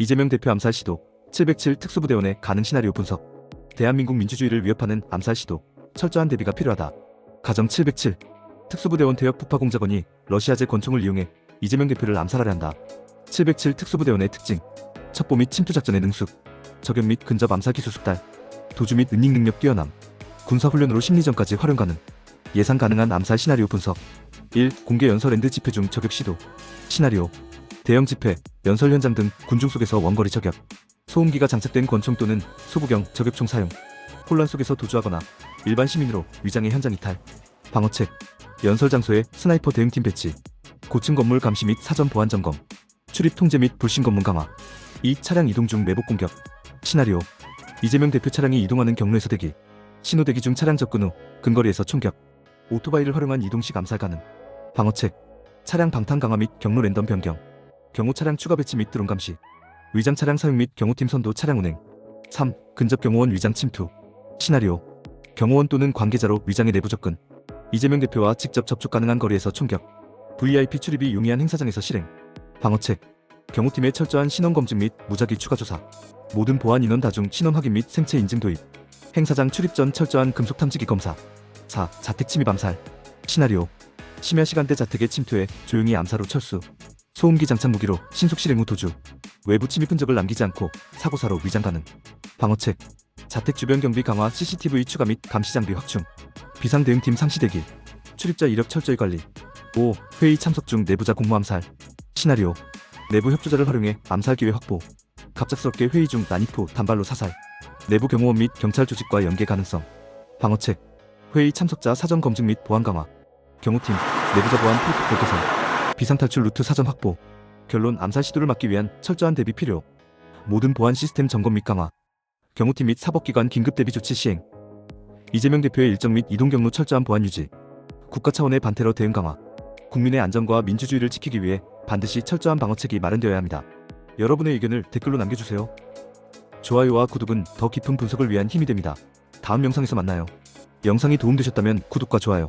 이재명 대표 암살 시도 707 특수부대원의 가능 시나리오 분석 대한민국 민주주의를 위협하는 암살 시도 철저한 대비가 필요하다. 가정 707 특수부대원 퇴역 부파 공작원이 러시아제 권총을 이용해 이재명 대표를 암살하려 한다. 707 특수부대원의 특징 첩보 및 침투 작전의 능숙 적용 및 근접 암살 기술 숙달 도주 및 은닉 능력 뛰어남 군사훈련으로 심리전까지 활용 가능 예상 가능한 암살 시나리오 분석 1. 공개 연설 랜드 집회 중 저격 시도 시나리오 대형 집회, 연설 현장 등 군중 속에서 원거리 저격 소음기가 장착된 권총 또는 소부경 저격총 사용 혼란 속에서 도주하거나 일반 시민으로 위장의 현장 이탈 방어책 연설 장소에 스나이퍼 대응팀 배치 고층 건물 감시 및 사전 보안 점검 출입 통제 및 불신 검문 강화 2. 차량 이동 중 매복 공격 시나리오 이재명 대표 차량이 이동하는 경로에서 대기 신호 대기 중 차량 접근 후 근거리에서 총격 오토바이를 활용한 이동 시 암살 가능 방어책 차량 방탄 강화 및 경로 랜덤 변경 경호 차량 추가 배치 및 드론 감시 위장 차량 사용 및 경호팀 선도 차량 운행. 3. 근접 경호원 위장 침투. 시나리오. 경호원 또는 관계자로 위장의 내부 접근. 이재명 대표와 직접 접촉 가능한 거리에서 총격. VIP 출입이 용이한 행사장에서 실행. 방어책. 경호팀의 철저한 신원 검증 및 무작위 추가 조사. 모든 보안 인원 다중 신원 확인 및 생체 인증 도입. 행사장 출입 전 철저한 금속 탐지기 검사. 4. 자택 침입 암살. 시나리오. 심야 시간대 자택에 침투해 조용히 암살 후 철수 소음기 장착 무기로 신속 실행 후 도주. 외부 침입 흔적을 남기지 않고 사고사로 위장 가능. 방어책 자택 주변 경비 강화 CCTV 추가 및 감시 장비 확충. 비상 대응팀 상시 대기. 출입자 이력 철저히 관리. 5. 회의 참석 중 내부자 공모 암살. 시나리오. 내부 협조자를 활용해 암살 기회 확보. 갑작스럽게 회의 중 난입 후 단발로 사살. 내부 경호원 및 경찰 조직과 연계 가능성. 방어책 회의 참석자 사전 검증 및 보안 강화. 경호팀. 내부자 보안 프로토콜 개선 비상탈출 루트 사전 확보 결론 암살 시도를 막기 위한 철저한 대비 필요 모든 보안 시스템 점검 및 강화 경호팀 및 사법기관 긴급 대비 조치 시행 이재명 대표의 일정 및 이동 경로 철저한 보안 유지 국가 차원의 반테러 대응 강화 국민의 안전과 민주주의를 지키기 위해 반드시 철저한 방어책이 마련되어야 합니다. 여러분의 의견을 댓글로 남겨주세요. 좋아요와 구독은 더 깊은 분석을 위한 힘이 됩니다. 다음 영상에서 만나요. 영상이 도움되셨다면 구독과 좋아요